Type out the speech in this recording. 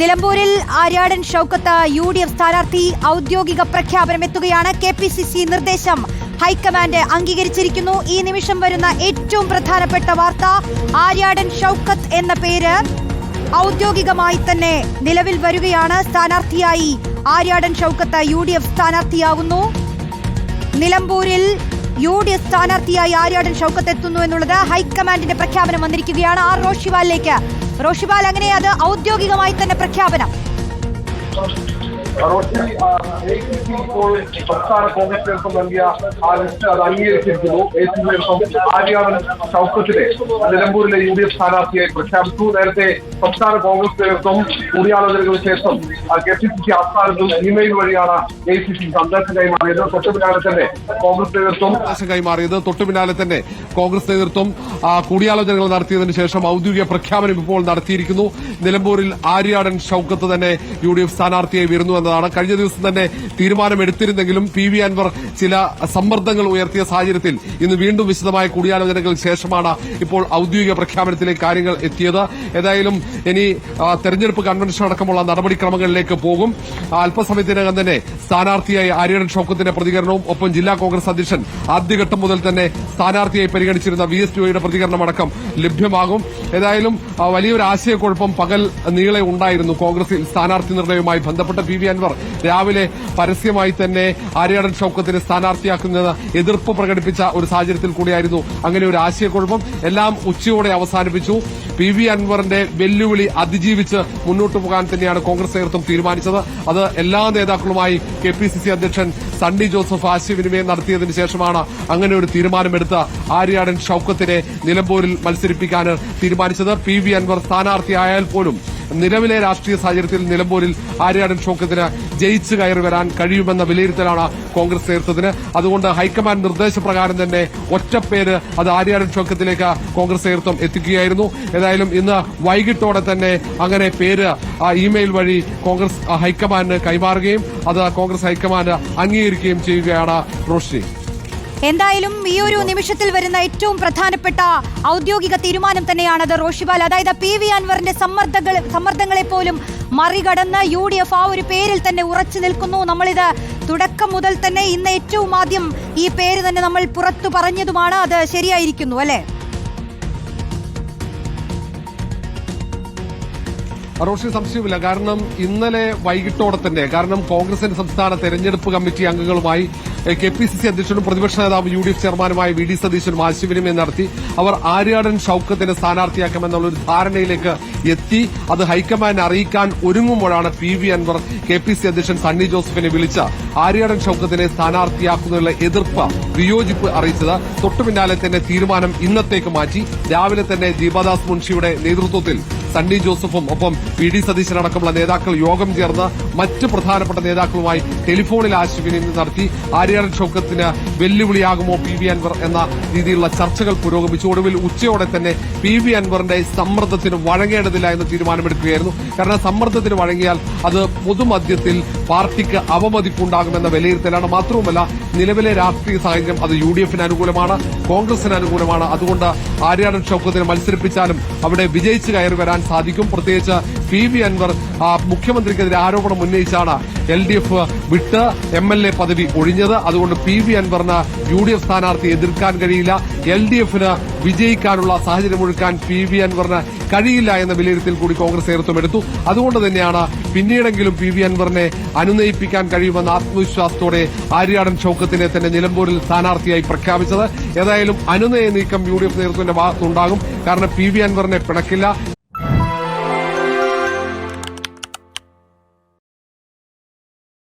നിലമ്പൂരിൽ Aryadan Shoukath U D F സ്ഥാനാർത്ഥി ഔദ്യോഗിക പ്രഖ്യാപനമെത്തുകയാണ് കെ പി സി സി നിർദ്ദേശം ഹൈക്കമാൻഡ് അംഗീകരിച്ചിരിക്കുന്നു. ഈ നിമിഷം വരുന്ന ഏറ്റവും പ്രധാനപ്പെട്ട വാർത്ത ആര്യാടൻ ഷൌക്കത്ത് എന്ന പേര് ഔദ്യോഗികമായി തന്നെ നിലവിൽ വരികയാണ്. സ്ഥാനാർത്ഥിയായി Aryadan Shoukath U D F സ്ഥാനാർത്ഥിയാകുന്നു നിലമ്പൂരിൽ യു ഡി എഫ് സ്ഥാനാർത്ഥിയായി ആര്യാടൻ ഷൌക്കത്ത് എത്തുന്നു എന്നുള്ളത് ഹൈക്കമാൻഡിന്റെ പ്രഖ്യാപനം വന്നിരിക്കുകയാണ് ആർ റോഷിവാലിലേക്ക്. റോഷിവാൽ അങ്ങനെ അത് ഔദ്യോഗികമായി തന്നെ പ്രഖ്യാപനം? റോഷി സംസ്ഥാന കോൺഗ്രസ് നേതൃത്വം നൽകിയ ആ ലിസ്റ്റ് അത് അംഗീകരിച്ചിരിക്കുന്നു. എ ആര്യാടൻ ഷൗക്കത്തിനെ നിലമ്പൂരിലെ യു ഡി എഫ് സ്ഥാനാർത്ഥിയായി പ്രഖ്യാപിച്ചു. നേരത്തെ സംസ്ഥാന കോൺഗ്രസ് നേതൃത്വം കൂടിയാലോചനകൾക്ക് ശേഷം കെ പി സി സി ആസ്ഥാനത്തും ഇമെയിൽ വഴിയാണ് എ സി സി സന്ദേശം കൈമാറിയത് തൊട്ടു പിന്നാലെ തന്നെ കോൺഗ്രസ് നേതൃത്വം കൈമാറിയത് തൊട്ടു പിന്നാലെ തന്നെ കോൺഗ്രസ് നേതൃത്വം കൂടിയാലോചനകൾ നടത്തിയതിന് ശേഷം ഔദ്യോഗിക പ്രഖ്യാപനം ഇപ്പോൾ നടത്തിയിരിക്കുന്നു. നിലമ്പൂരിൽ ആര്യാടൻ ഷൌക്കത്ത് തന്നെ യു ഡി എഫ് സ്ഥാനാർത്ഥിയായി വരുന്നു എന്നതാണ് കഴിഞ്ഞ ദിവസം തന്നെ തീരുമാനമെടുത്തിരുന്നെങ്കിലും പി വി അൻവർ ചില സമ്മർദ്ദങ്ങൾ ഉയർത്തിയ സാഹചര്യത്തിൽ ഇന്ന് വീണ്ടും വിശദമായ കൂടിയാലോചനകൾക്ക് ശേഷമാണ് ഇപ്പോൾ ഔദ്യോഗിക പ്രഖ്യാപനത്തിലേക്ക് കാര്യങ്ങൾ എത്തിയത്. ഏതായാലും ഇനി തെരഞ്ഞെടുപ്പ് കൺവെൻഷൻ അടക്കമുള്ള നടപടിക്രമങ്ങളിലേക്ക് പോകും. അല്പസമയത്തിനകം തന്നെ സ്ഥാനാർത്ഥിയായി ആര്യടൻ ഷൌക്കത്തിന്റെ പ്രതികരണവും ഒപ്പം ജില്ലാ കോൺഗ്രസ് അധ്യക്ഷൻ ആദ്യഘട്ടം മുതൽ തന്നെ സ്ഥാനാർത്ഥിയായി പരിഗണിച്ചിരുന്ന വി എസ് ടിഒയുടെ പ്രതികരണമടക്കം ലഭ്യമാകും. ഏതായാലും വലിയൊരു ആശയക്കുഴപ്പം പകൽ നീളെ ഉണ്ടായിരുന്നു കോൺഗ്രസിൽ സ്ഥാനാർത്ഥി നിർണയവുമായി ബന്ധപ്പെട്ട് പി വി അൻവർ രാവിലെ പരസ്യമായി തന്നെ ആര്യാടൻ ചൌക്കത്തിന് സ്ഥാനാർത്ഥിയാക്കുന്നത് എതിർപ്പ് പ്രകടിപ്പിച്ച ഒരു സാഹചര്യത്തിൽ കൂടിയായിരുന്നു. അങ്ങനെ ഒരു ആശയക്കുഴപ്പം എല്ലാം ഉച്ചയോടെ അവസാനിപ്പിച്ചു. പി വി അൻവറിന്റെ വെല്ലുവിളി അതിജീവിച്ച് മുന്നോട്ട് പോകാൻ തന്നെയാണ് കോൺഗ്രസ് നേതൃത്വം തീരുമാനിച്ചത്. അത് എല്ലാ നേതാക്കളുമായി കെ പി സി സി അധ്യക്ഷൻ സണ്ണി ജോസഫ് ആശയവിനിമയം നടത്തിയതിന് ശേഷമാണ് അങ്ങനെ ഒരു തീരുമാനമെടുത്ത് ആര്യാടൻ ഷൌക്കത്തിനെ നിലമ്പൂരിൽ മത്സരിപ്പിക്കാൻ തീരുമാനിച്ചത്. പി വി അൻവർ സ്ഥാനാർത്ഥിയായാൽ പോലും നിലവിലെ രാഷ്ട്രീയ സാഹചര്യത്തിൽ നിലമ്പൂരിൽ ആര്യാടൻ ഷോക്കത്തിന് ജയിച്ചു കയറി വരാൻ കഴിയുമെന്ന വിലയിരുത്തലാണ് കോൺഗ്രസ് നേതൃത്വത്തിന്. അതുകൊണ്ട് ഹൈക്കമാൻഡ് നിർദ്ദേശപ്രകാരം തന്നെ ഒറ്റപ്പേര് അത് ആര്യാടൻ ഷോക്കത്തിലേക്ക് കോൺഗ്രസ് നേതൃത്വം എത്തിക്കുകയായിരുന്നു. ഏതായാലും ഇന്ന് വൈകിട്ടോടെ തന്നെ അങ്ങനെ പേര് ഇമെയിൽ വഴി കോൺഗ്രസ് ഹൈക്കമാൻഡിന് കൈമാറുകയും അത് കോൺഗ്രസ് ഹൈക്കമാൻഡ് അംഗീകരിക്കുകയും ചെയ്യുകയാണ് റോഷ്നി. എന്തായാലും ഈ ഒരു നിമിഷത്തിൽ വരുന്ന ഏറ്റവും പ്രധാനപ്പെട്ട ഔദ്യോഗിക തീരുമാനം തന്നെയാണ് അത് റോഷിബാൽ. അതായത് പി വി അൻവറിന്റെ സമ്മർദ്ദങ്ങൾ സമ്മർദ്ദങ്ങളെ പോലും മറികടന്ന് യു ഡി എഫ് ആ ഒരു പേരിൽ തന്നെ ഉറച്ചു നിൽക്കുന്നു. നമ്മളിത് തുടക്കം മുതൽ തന്നെ ഇന്ന് ഏറ്റവും ആദ്യം ഈ പേര് തന്നെ നമ്മൾ പുറത്തു പറഞ്ഞതുമാണ്. അത് ശരിയായിരിക്കുന്നു അല്ലെ? റോഷി സംശയമില്ല കാരണം ഇന്നലെ വൈകിട്ടോടെ തന്നെ കാരണം കോൺഗ്രസിന്റെ സംസ്ഥാന തെരഞ്ഞെടുപ്പ് കമ്മിറ്റി അംഗങ്ങളുമായി കെ പി സി സി അധ്യക്ഷനും പ്രതിപക്ഷ നേതാവ് യു ഡി എഫ് ചെയർമാനുമായ വി ഡി സതീശനും ആശയവിനിമയം നടത്തി. അവർ ആര്യാടൻ ഷൌക്കത്തിനെ സ്ഥാനാർത്ഥിയാക്കാമെന്നുള്ള ഒരു ധാരണയിലേക്ക് എത്തി. അത് ഹൈക്കമാൻഡ് അറിയിക്കാൻ ഒരുങ്ങുമ്പോഴാണ് P V Anvar K P C അധ്യക്ഷൻ സണ്ണി ജോസഫിനെ വിളിച്ച ആര്യാടൻ ഷൌക്കത്തിനെ സ്ഥാനാർത്ഥിയാക്കുന്നതിനുള്ള എതിർപ്പ് വിയോജിപ്പ് അറിയിച്ചത്. തൊട്ടുപിന്നാലെ തന്നെ തീരുമാനം ഇന്നത്തേക്ക് മാറ്റി. രാവിലെ തന്നെ ദീപദാസ് മുൻഷിയുടെ നേതൃത്വത്തിൽ സണ്ണി ജോസഫും ഒപ്പം പി ഡി സതീശൻ അടക്കമുള്ള നേതാക്കൾ യോഗം ചേർന്ന് മറ്റ് പ്രധാനപ്പെട്ട നേതാക്കളുമായി ടെലിഫോണിൽ ആശയവിനിമയം നടത്തി ആര്യാടൻ ഷൌക്കത്തിന് വെല്ലുവിളിയാകുമോ പി വി അൻവർ എന്ന രീതിയിലുള്ള ചർച്ചകൾ പുരോഗമിച്ചു. ഒടുവിൽ ഉച്ചയോടെ തന്നെ പി വി അൻവറിന്റെ സമ്മർദ്ദത്തിന് വഴങ്ങേണ്ടതില്ല എന്ന് തീരുമാനമെടുക്കുകയായിരുന്നു. കാരണം സമ്മർദ്ദത്തിന് വഴങ്ങിയാൽ അത് പൊതുമധ്യത്തിൽ പാർട്ടിക്ക് അവമതിപ്പുണ്ടാകുമെന്ന വിലയിരുത്തലാണ് മാത്രവുമല്ല നിലവിലെ രാഷ്ട്രീയ സാഹചര്യം അത് യു ഡി എഫിന് അനുകൂലമാണ് കോൺഗ്രസിന് അനുകൂലമാണ്. അതുകൊണ്ട് ആര്യാടൻ ഷൌക്കത്തിനെ മത്സരിപ്പിച്ചാലും അവിടെ വിജയിച്ചു കയറി വരാൻ സാധിക്കും. പ്രത്യേകിച്ച് പി വി അൻവർ മുഖ്യമന്ത്രിക്കെതിരെ ആരോപണം ഉന്നയിച്ചാണ് എൽ ഡി എഫ് വിട്ട് എം എൽ എ പദവി ഒഴിഞ്ഞത്. അതുകൊണ്ട് പി വി അൻവറിന് യു ഡി എഫ് സ്ഥാനാർത്ഥി എതിർക്കാൻ കഴിയില്ല. എൽ ഡി എഫിന് വിജയിക്കാനുള്ള സാഹചര്യമൊരുക്കാൻ പി വി അൻവറിന് കഴിയില്ല എന്ന വിലയിരുത്തൽ കൂടി കോൺഗ്രസ് നേതൃത്വം എടുത്തു. അതുകൊണ്ട് തന്നെയാണ് പിന്നീടെങ്കിലും പി വി അൻവറിനെ അനുനയിപ്പിക്കാൻ കഴിയുമെന്ന ആത്മവിശ്വാസത്തോടെ ആര്യാടൻ ചൌക്കത്തിനെ തന്നെ നിലമ്പൂരിൽ സ്ഥാനാർത്ഥിയായി പ്രഖ്യാപിച്ചത്. ഏതായാലും അനുനയ നീക്കം യു ഡി എഫ് നേതൃത്വത്തിന്റെ ഭാഗത്തുണ്ടാകും. കാരണം പി വി അൻവറിനെ പിണക്കില്ല.